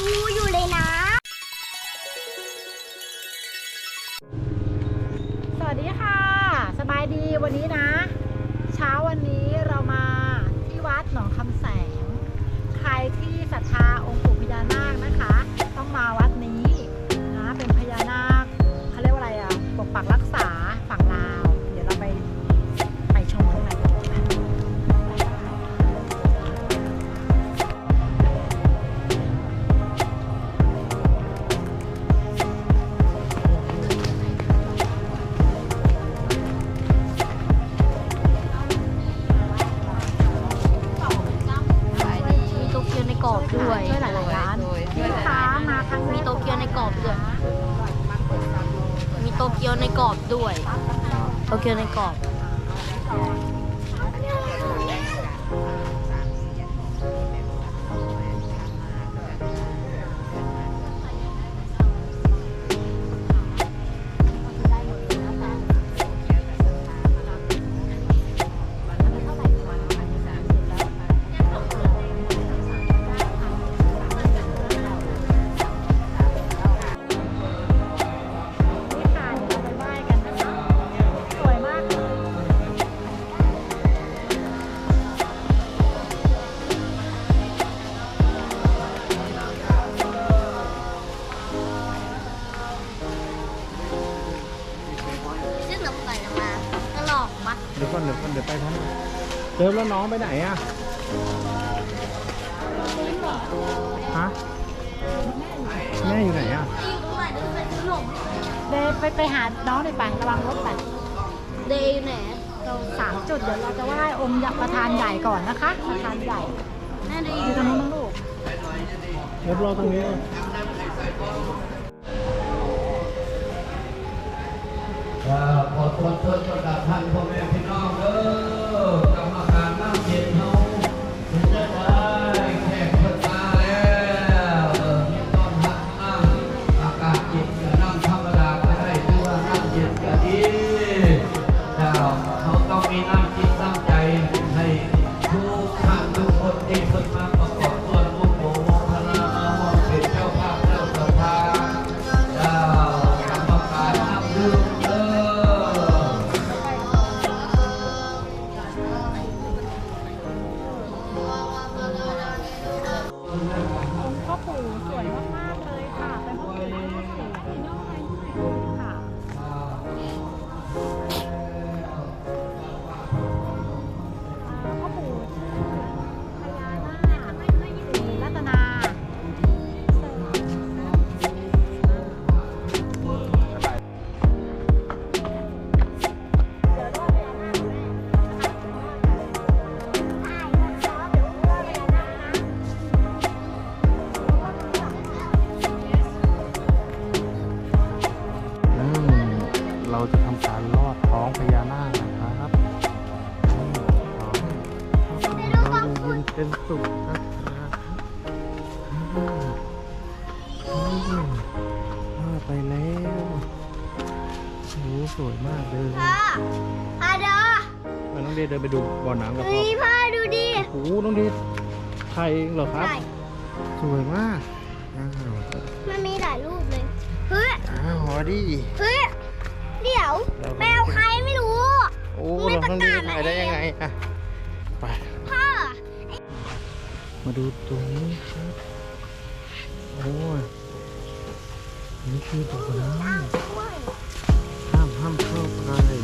งูอยู่เลยนะ สวัสดีค่ะ สบายดีวันนี้นะ เช้าวันนี้เรามาที่วัดหนองคำแสง ใครที่ เกียวในกรอบด้วยโตเกียวในกรอบ เดี๋ยวก่อนเดี๋ยวก่อนเดี๋ยวไปท่านเติมแล้วน้องไปไหนอะฮะแม่อยู่ไหนอะที่อยู่ตรงไหนเดินไปซื้อขนมเดยวไปไปหาน้องหน่อยไประวังรถไปเดย์อยู่ไหนเราสามจุดเดี๋ยวเราจะไหว้องค์ประธานใหญ่ก่อนนะคะ ประธานใหญ่แม่เดย์ออยู่ยู่ตไหรนงนู้นนะลูกเดี๋ยวรอตรงนี้ก่อนขอทวนเชิญประกาศท่านพ่อแม่พี่น้ เป็นสุขนะครับอืมอืมว่าไปแล้วโอ้โหสวยมากเลยพ่อพ่อเด้อไปน้องเดชเดินไปดูบ่อน้ำกับพ่อดีพ่อดูดิโอ้โหน้องเดชไทยเองเหรอครับสวยมากมันมีหลายรูปเลยเฮ้ยอ้าวหัวดีเฮ้ยเดี๋ยวแมวใครไม่รู้โอ้ไม่เราประต้องกาดีศมาถ่ายได้เองยังไงอะ ดูตรงนี้ครับ โอ้ยนี่คือบ่อน้ำห้ามห้ามเข้าไป